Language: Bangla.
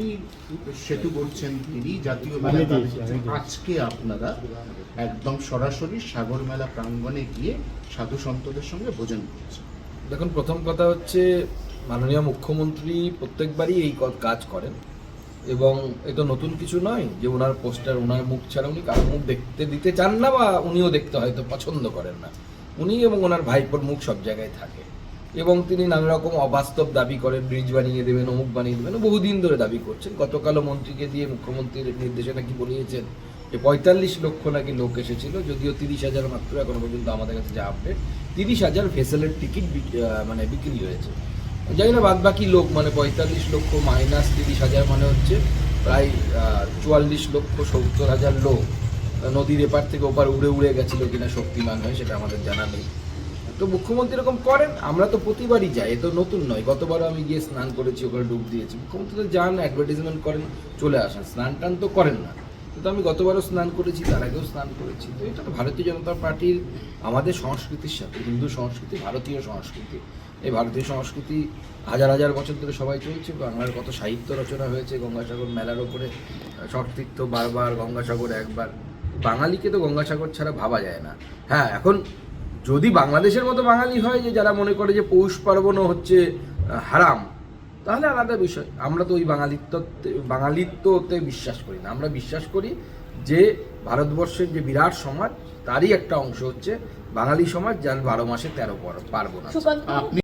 যিনি সেতু করছেন তিনি জাতীয় মেলা আজকে আপনারা একদম সরাসরি সাগর মেলা প্রাঙ্গণে গিয়ে সাধু সন্তদের সঙ্গে ভোজন করছেন। দেখুন প্রথম কথা হচ্ছে মাননীয় মুখ্যমন্ত্রী প্রত্যেকবারই এই কাজ করেন এবং এটা নতুন কিছু নয় যে ওনার পোস্টার ওনার মুখ ছাড়া উনি কারও মুখ দেখতে দিতে চান না বা উনিও দেখতে হয়তো পছন্দ করেন না। উনি এবং ওনার ভাইপোর মুখ সব জায়গায় থাকে। এবং তিনি নানা রকম অবাস্তব দাবি করেন ব্রিজ বানিয়ে দেবেন, অমুক বানিয়ে দেবেন বহুদিন ধরে দাবি করছেন। গতকালও মন্ত্রীকে দিয়ে মুখ্যমন্ত্রীর নির্দেশে নাকি বলিয়েছেন? যে পঁয়তাল্লিশ লক্ষ নাকি লোক এসেছিল, যদিও তিরিশ হাজার মাত্র এখনও পর্যন্ত আমাদের কাছে যা আপডেট তিরিশ হাজার ভেসেলের টিকিট মানে বিক্রি হয়েছে। যাই না বাদ বাকি লোক মানে পঁয়তাল্লিশ লক্ষ মাইনাস তিরিশ হাজার মানে হচ্ছে প্রায় চুয়াল্লিশ লক্ষ সত্তর হাজার লোক, নদীর এপার থেকে ওপার উড়ে উড়ে গেছিল কিনা শক্তিমান হয় সেটা আমাদের জানা নেই। তো মুখ্যমন্ত্রী এরকম করেন, আমরা তো প্রতিবারই যাই, এ তো নতুন নয়। গতবারও আমি গিয়ে স্নান করেছি, ওখানে ডুব দিয়েছি। মুখ্যমন্ত্রী তো যান অ্যাডভার্টাইজমেন্ট করেন, চলে আসেন। স্নান টান তো করেন না। কিন্তু আমি গতবারও স্নান করেছি, তার আগেও স্নান করেছি। তো এটা তো ভারতীয় জনতা পার্টির, আমাদের সংস্কৃতির সাথে, হিন্দু সংস্কৃতি, ভারতীয় সংস্কৃতি। এই ভারতীয় সংস্কৃতি হাজার হাজার বছর ধরে সবাই চলছে, বাংলার কত সাহিত্য রচনা হয়েছে, গঙ্গাসাগর মেলার ওপরে সতীর্থ বারবার, গঙ্গাসাগর একবার। বাঙালিকে তো গঙ্গাসাগর ছাড়া ভাবা যায় না। হ্যাঁ এখন যদি বাংলাদেশের মতো বাঙালি হয় যে যারা মনে করে যে পৌষ পার্বণও হচ্ছে হারাম তাহলে আলাদা বিষয়। আমরা তো ওই বাঙালিত্ব বাঙালিত্বতে বিশ্বাস করি না। আমরা বিশ্বাস করি যে ভারতবর্ষের যে বিরাট সমাজ তারই একটা অংশ হচ্ছে বাঙালি সমাজ যার বারো মাসে তেরো পার্বণ আপনি